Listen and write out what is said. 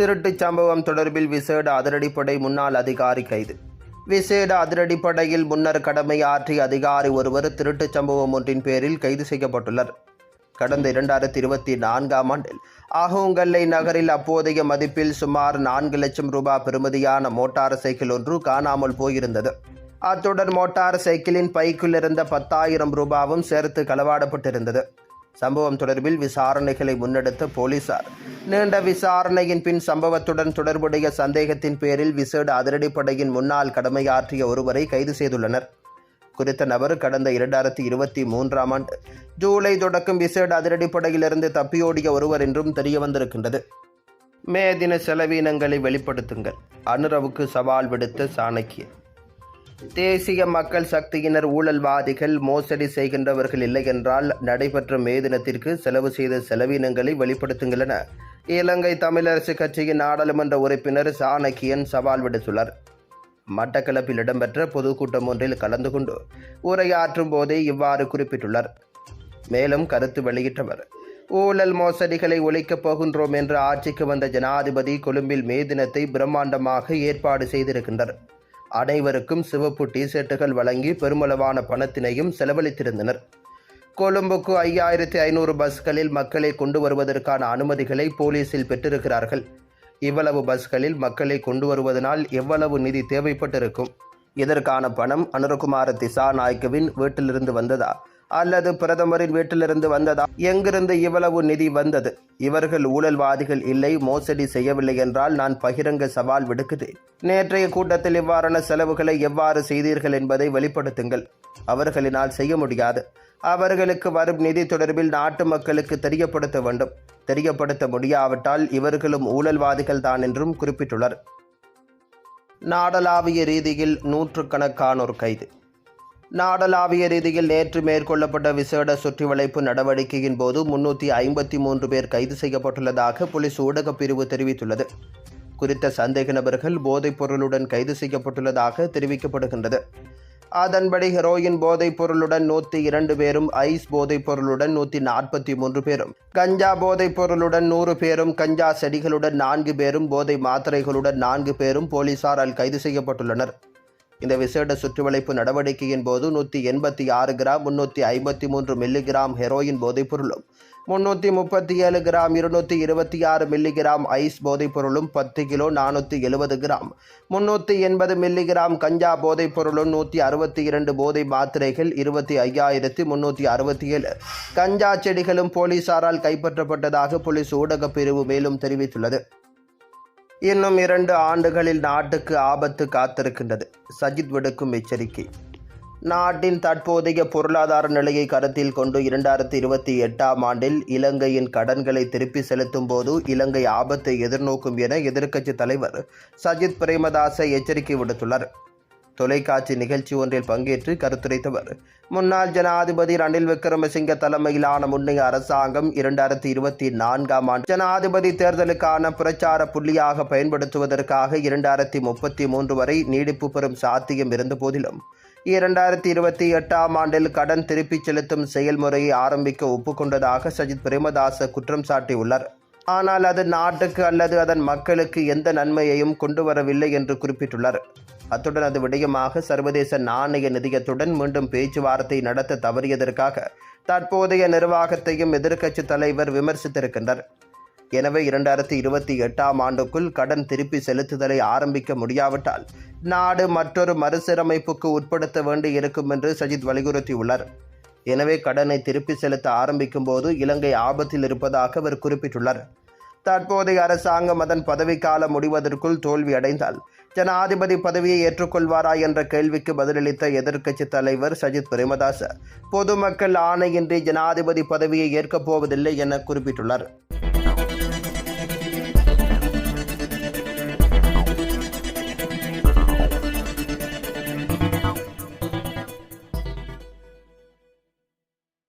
திருட்டுச் சம்பவம் தொடர்பில் விசேட அதிரடிப்படை முன்னாள் அதிகாரி கைது. விசேட அதிரடிப்படையில் முன்னர் கடமையாற்றிய அதிகாரி ஒருவர் திருட்டுச் சம்பவம் ஒன்றின் பேரில் கைது செய்யப்பட்டுள்ளார். கடந்த இரண்டாயிரத்தி இருபத்தி நான்காம் ஆண்டில் ஆகோங்கல்லை நகரில் அப்போதைய மதிப்பில் சுமார் நான்கு லட்சம் ரூபாய் பெறுமதியான மோட்டார் சைக்கிள் ஒன்று காணாமல் போயிருந்தது. அத்துடன் மோட்டார் சைக்கிளின் பைக்குள் இருந்த பத்தாயிரம் ரூபாவும் சேர்த்து களவாடப்பட்டிருந்தது. சம்பவம் தொடர்பில் விசாரணைகளை முன்னெடுத்த போலீசார். நீண்ட விசாரணையின் பின் சம்பவத்துடன் தொடர்புடைய சந்தேகத்தின் பேரில் விசேட அதிரடிப்படையின் முன்னாள் கடமையாற்றிய ஒருவரை கைது செய்துள்ளனர். குறித்த நபர் கடந்த இரண்டாயிரத்தி இருபத்தி மூன்றாம் ஆண்டு ஜூலை தொடக்கம் விசேட அதிரடிப்படையிலிருந்து தப்பியோடிய ஒருவர் என்றும் தெரிய வந்திருக்கின்றது மே தின செலவீனங்களை வெளிப்படுத்துங்கள். அனுரவுக்கு சவால் விடுத்த சாணக்கியன் தேசிய மக்கள் சக்தியினர் ஊழல்வாதிகள் மோசடி செய்கின்றவர்கள் இல்லை என்றால் நடைபெற்ற மே தினத்திற்கு செலவு செய்த செலவினங்களை வெளிப்படுத்துங்கள் என இலங்கை தமிழரசு கட்சியின் நாடாளுமன்ற உறுப்பினர் சாணக்கியன் சவால் விடுத்துள்ளார். மட்டக்களப்பில் இடம்பெற்ற பொதுக்கூட்டம் ஒன்றில் கலந்து கொண்டு உரையாற்றும் போதே இவ்வாறு குறிப்பிட்டுள்ளார். மேலும் கருத்து வெளியிட்டவர் ஊழல் மோசடிகளை ஒழிக்கப் போகின்றோம் என்று ஆட்சிக்கு வந்த ஜனாதிபதி கொழும்பில் மே தினத்தை பிரம்மாண்டமாக ஏற்பாடு செய்திருக்கின்றனர் அனைவருக்கும் சிவப்பு டிஷர்ட்டுகள் வழங்கி பெருமளவான பணத்தினையும் செலவழித்திருந்தனர். கொழும்புக்கு ஐயாயிரத்தி ஐநூறு பஸ்களில் மக்களை கொண்டு வருவதற்கான அனுமதிகளை போலீசில் பெற்றிருக்கிறார்கள். இவ்வளவு பஸ்களில் மக்களை கொண்டு வருவதனால் எவ்வளவு நிதி தேவைப்பட்டிருக்கும்? இதற்கான பணம் அனுரகுமார திசாநாயக்கவின் வீட்டிலிருந்து வந்ததா? அல்லது பிரதமரின் வீட்டிலிருந்து வந்ததா? எங்கிருந்து இவ்வளவு நிதி வந்தது? இவர்கள் ஊழல்வாதிகள் இல்லை மோசடி செய்யவில்லை என்றால் நான் பகிரங்க சவால் விடுக்கிறேன். நேற்றைய கூட்டத்தில் இவ்வாறான செலவுகளை எவ்வாறு செய்தீர்கள் என்பதை வெளிப்படுத்துங்கள். அவர்களினால் செய்ய முடியாது. அவர்களுக்கு வரும் நிதி தொடர்பில் நாட்டு மக்களுக்கு தெரியப்படுத்த வேண்டும். தெரியப்படுத்த முடியாவிட்டால் இவர்களும் ஊழல்வாதிகள் தான் என்றும் குறிப்பிட்டுள்ளார் நாடளாவிய ரீதியில் நூற்றுக்கணக்கானோர் கைது. நாடளாவிய ரீதியில் நேற்று மேற்கொள்ளப்பட்ட விசேட சுற்றிவளைப்பு நடவடிக்கையின் போது முன்னூற்றி ஐம்பத்தி மூன்று பேர் கைது செய்யப்பட்டுள்ளதாக போலீஸ் ஊடகப் பிரிவு தெரிவித்துள்ளது. குறித்த சந்தேக நபர்கள் போதைப் பொருளுடன் கைது செய்யப்பட்டுள்ளதாக தெரிவிக்கப்படுகின்றது. அதன்படி ஹெரோயின் போதைப் பொருளுடன் நூற்றி இரண்டு பேரும் ஐஸ் போதைப் பொருளுடன் நூற்றி நாற்பத்தி மூன்று பேரும் கஞ்சா போதைப் பொருளுடன் நூறு பேரும் கஞ்சா செடிகளுடன் நான்கு பேரும் போதை மாத்திரைகளுடன் நான்கு பேரும் போலீசாரால் கைது செய்யப்பட்டுள்ளனர். இந்த விசேட சுற்றுவளைப்பு நடவடிக்கையின் போது நூற்றி எண்பத்தி ஆறு கிராம் முன்னூற்றி ஐம்பத்தி மூன்று மில்லிகிராம் ஹெரோயின் போதைப்பொருளும் முன்னூற்றி முப்பத்தி ஏழு கிராம் இருநூற்றி இருபத்தி ஆறு மில்லிகிராம் ஐஸ் போதைப்பொருளும் பத்து கிலோ நானூற்றி எழுபது கிராம் முன்னூற்றி எண்பது மில்லிகிராம் கஞ்சா போதைப்பொருளும் நூற்றி அறுபத்தி இரண்டு போதை மாத்திரைகள் இருபத்தி ஐயாயிரத்தி முன்னூற்றி அறுபத்தி ஏழு. கஞ்சா செடிகளும் போலீசாரால் கைப்பற்றப்பட்டதாக போலீஸ் ஊடகப் பிரிவு மேலும் தெரிவித்துள்ளது. இன்னும் இரண்டு ஆண்டுகளில் நாட்டுக்கு ஆபத்து காத்திருக்கின்றது. சஜித் விடுக்கும் எச்சரிக்கை. நாட்டின் தற்போதைய பொருளாதார நிலையை கருத்தில் கொண்டு இரண்டாயிரத்தி இருபத்தி எட்டாம் ஆண்டில் இலங்கையின் கடன்களை திருப்பி செலுத்தும் போது இலங்கை ஆபத்தை எதிர்நோக்கும் என எதிர்க்கட்சி தலைவர் சஜித் பிரேமதாச எச்சரிக்கை விடுத்துள்ளார். தொலைக்காட்சி நிகழ்ச்சி ஒன்றில் பங்கேற்று கருத்துரைத்தவர். முன்னாள் ஜனாதிபதி ரணில் விக்ரமசிங்க தலைமையிலான முன்னைய அரசாங்கம் இரண்டாயிரத்தி இருபத்தி நான்காம் ஆண்டு ஜனாதிபதி தேர்தலுக்கான பிரச்சார புள்ளியாக பயன்படுத்துவதற்காக இரண்டாயிரத்தி முப்பத்தி மூன்று வரை நீடிப்பு பெறும் சாத்தியம் இருந்த போதிலும் இரண்டாயிரத்தி இருபத்தி எட்டாம் ஆண்டில் கடன் திருப்பிச் செலுத்தும் செயல்முறையை ஆரம்பிக்க ஒப்புக்கொண்டதாக சஜித் பிரேமதாச குற்றம் சாட்டியுள்ளார். ஆனால் அது நாட்டுக்கு அல்லது அதன் மக்களுக்கு எந்த நன்மையையும் கொண்டு வரவில்லை என்று குறிப்பிட்டுள்ளார். அத்துடன் அது விடயமாக சர்வதேச நாணய நிதியத்துடன் மீண்டும் பேச்சுவார்த்தை நடத்த தவறியதற்காக தற்போதைய நிர்வாகத்தையும் எதிர்க்கட்சி தலைவர் விமர்சித்திருக்கின்றார் எனவே இரண்டாயிரத்தி இருபத்தி எட்டாம் ஆண்டுக்குள் கடன் திருப்பி செலுத்துதலை ஆரம்பிக்க முடியாவிட்டால் நாடு மற்றொரு மறுசீரமைப்புக்கு உட்படுத்த வேண்டி இருக்கும் என்று சஜித் வலியுறுத்தியுள்ளார். எனவே கடனை திருப்பி செலுத்த ஆரம்பிக்கும் போது இலங்கை ஆபத்தில் இருப்பதாக அவர் குறிப்பிட்டுள்ளார். தற்போதைய அரசாங்கம் அதன் பதவிக்காலம் முடிவதற்குள் தோல்வி அடைந்தால் ஜனாதிபதி பதவியை ஏற்றுக்கொள்வாரா என்ற கேள்விக்கு பதிலளித்த எதிர்க்கட்சி தலைவர் சஜித் பிரேமதாச. பொதுமக்கள் ஆணையின்றி ஜனாதிபதி பதவியை ஏற்கப் போவதில்லை என குறிப்பிட்டுள்ளார்.